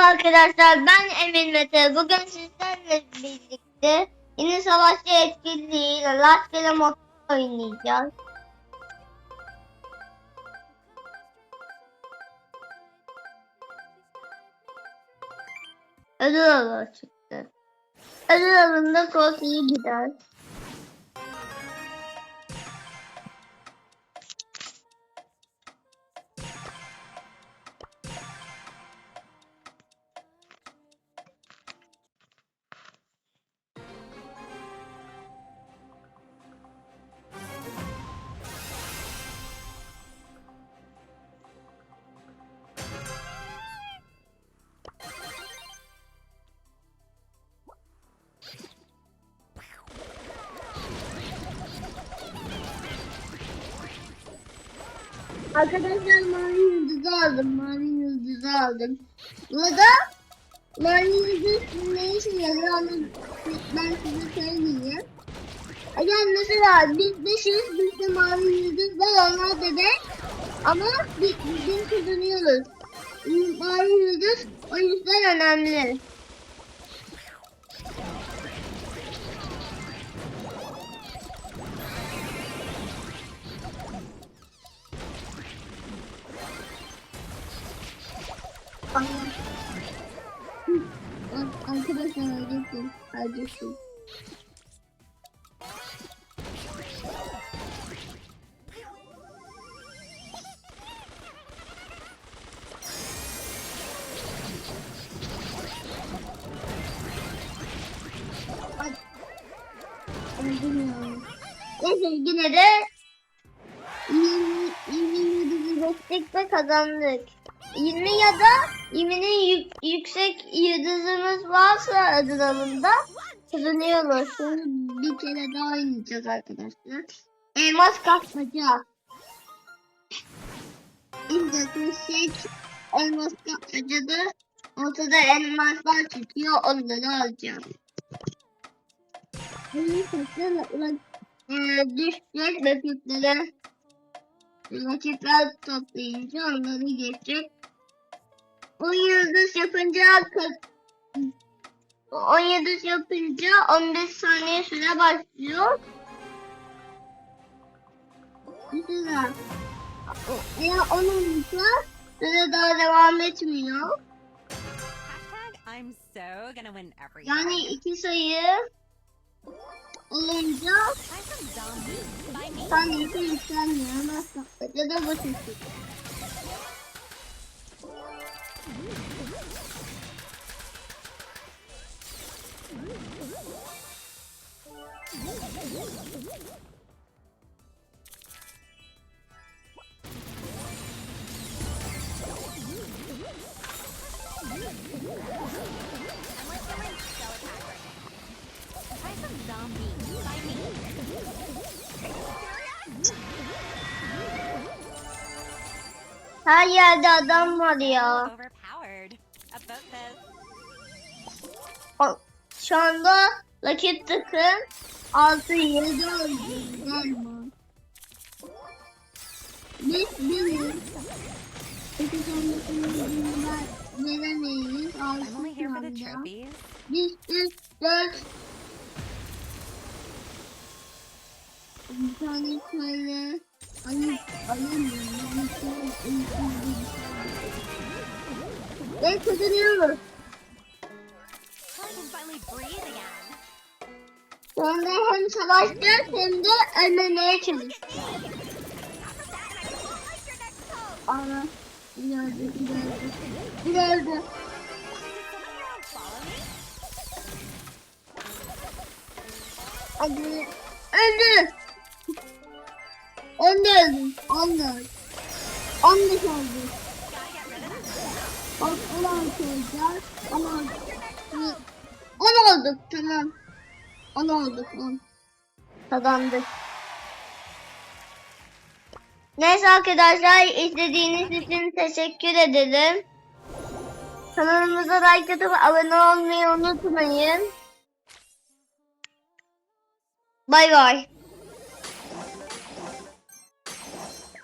arkadaşlar ben Emin Mete. Bugün sizlerle birlikte yeni savaşçı etkinliğiyle rastgele mod oynayacağız. Ödül avı çıktı. Ödül avında çok iyi gider. Arkadaşlar mavi yıldızı aldım. Mavi yıldızı aldım. Burada mavi yıldız ne işe yarıyor ben size söyleyeyim. Eğer mesela biz beşiz, bizde mavi yıldız var, onlar bebek. Ama biz, bizim kazanıyoruz. Mavi yıldız o yüzden önemli. Arkadaşlar öleceksin. Öleceksin. Neyse yine de 20, 27 destekle kazandık. 20 ya da 20'nin yük- yüksek yıldızımız varsa ödül avında kazanıyoruz. Şimdi bir kere daha oynayacağız arkadaşlar. Elmas kapmaca. Şey elmas kapmacada ortada elmaslar çıkıyor onları alacağım. Bunu ulan eee düşecek rakiplere rakipler toplayınca onları geçecek. 10 yıldız yapınca kırk- 10 yıldız yapınca 15 saniye süre başlıyor. Güzel. Eğer 10 olursa süre daha devam etmiyor. Yani iki sayı olunca me. saniyesi yükselmiyor. Ama ya da. Try Her yerde adam var ya. Şu anda rakip takım 6 7 oldu galiba. Biz biriz. Peki sonrasında veremeyiz. I'm 6 only here for the şu anda. Biz 3 4 bir tane şöyle alıp alamıyorum. Bir tane uykusuz bir şey. Ve kazanıyoruz. Finally breathe again. Anda hem savaşacağız hem de ölmemeye çalışacağız. Ana. Follow me? Hadi. Öldü. Da öldü. Da öldü. On da öldü. Gotta get rid of that. On, on altı olacak. On altı. On olduk tamam. On olduk on. Kazandık. Neyse arkadaşlar izlediğiniz için teşekkür ederim. Kanalımıza like atıp abone olmayı unutmayın. Bay bay.